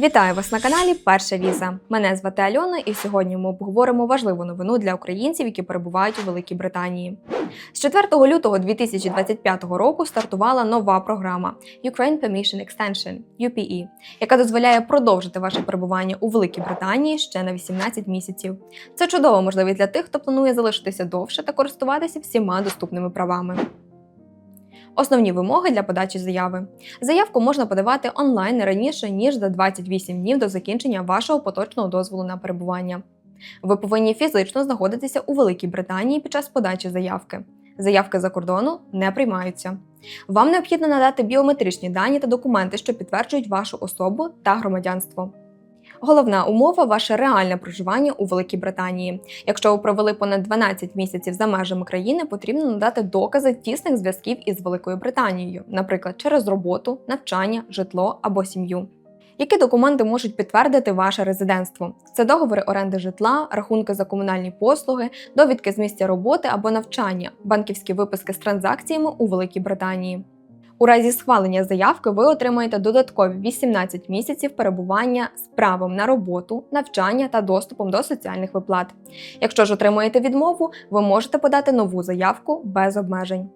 Вітаю вас на каналі Перша Віза. Мене звати Альона, і сьогодні ми обговоримо важливу новину для українців, які перебувають у Великій Британії. З 4 лютого 2025 року стартувала нова програма Ukraine Permission Extension UPE, яка дозволяє продовжити ваше перебування у Великій Британії ще на 18 місяців. Це чудова можливість для тих, хто планує залишитися довше та користуватися всіма доступними правами. Основні вимоги для подачі заяви. Заявку можна подавати онлайн не раніше, ніж за 28 днів до закінчення вашого поточного дозволу на перебування. Ви повинні фізично знаходитися у Великій Британії під час подачі заявки. Заявки за кордону не приймаються. Вам необхідно надати біометричні дані та документи, що підтверджують вашу особу та громадянство. Головна умова ваше реальне проживання у Великій Британії. Якщо ви провели понад 12 місяців за межами країни, потрібно надати докази тісних зв'язків із Великою Британією, наприклад, через роботу, навчання, житло або сім'ю. Які документи можуть підтвердити ваше резидентство? Це договори оренди житла, рахунки за комунальні послуги, довідки з місця роботи або навчання, банківські виписки з транзакціями у Великій Британії. У разі схвалення заявки ви отримаєте додаткові 18 місяців перебування з правом на роботу, навчання та доступом до соціальних виплат. Якщо ж отримаєте відмову, ви можете подати нову заявку без обмежень.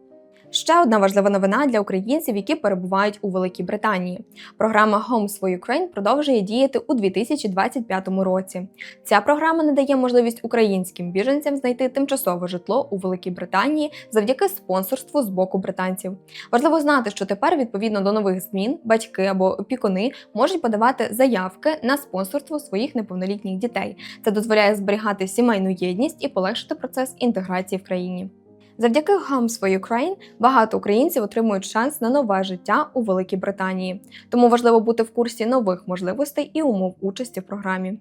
Ще одна важлива новина для українців, які перебувають у Великій Британії. Програма Homes for Ukraine продовжує діяти у 2025 році. Ця програма надає можливість українським біженцям знайти тимчасове житло у Великій Британії завдяки спонсорству з боку британців. Важливо знати, що тепер, відповідно до нових змін, батьки або опікуни можуть подавати заявки на спонсорство своїх неповнолітніх дітей. Це дозволяє зберігати сімейну єдність і полегшити процес інтеграції в країні. Завдяки Homes for Ukraine багато українців отримують шанс на нове життя у Великій Британії, тому важливо бути в курсі нових можливостей і умов участі в програмі.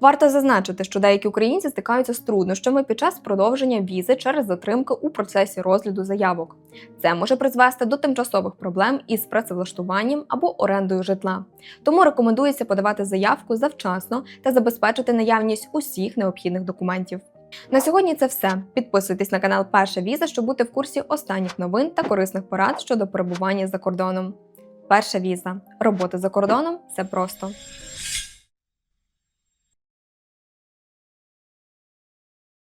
Варто зазначити, що деякі українці стикаються з труднощами під час продовження візи через затримки у процесі розгляду заявок. Це може призвести до тимчасових проблем із працевлаштуванням або орендою житла. Тому рекомендується подавати заявку завчасно та забезпечити наявність усіх необхідних документів. На сьогодні це все. Підписуйтесь на канал Перша Віза, щоб бути в курсі останніх новин та корисних порад щодо перебування за кордоном. Перша віза. Робота за кордоном це просто.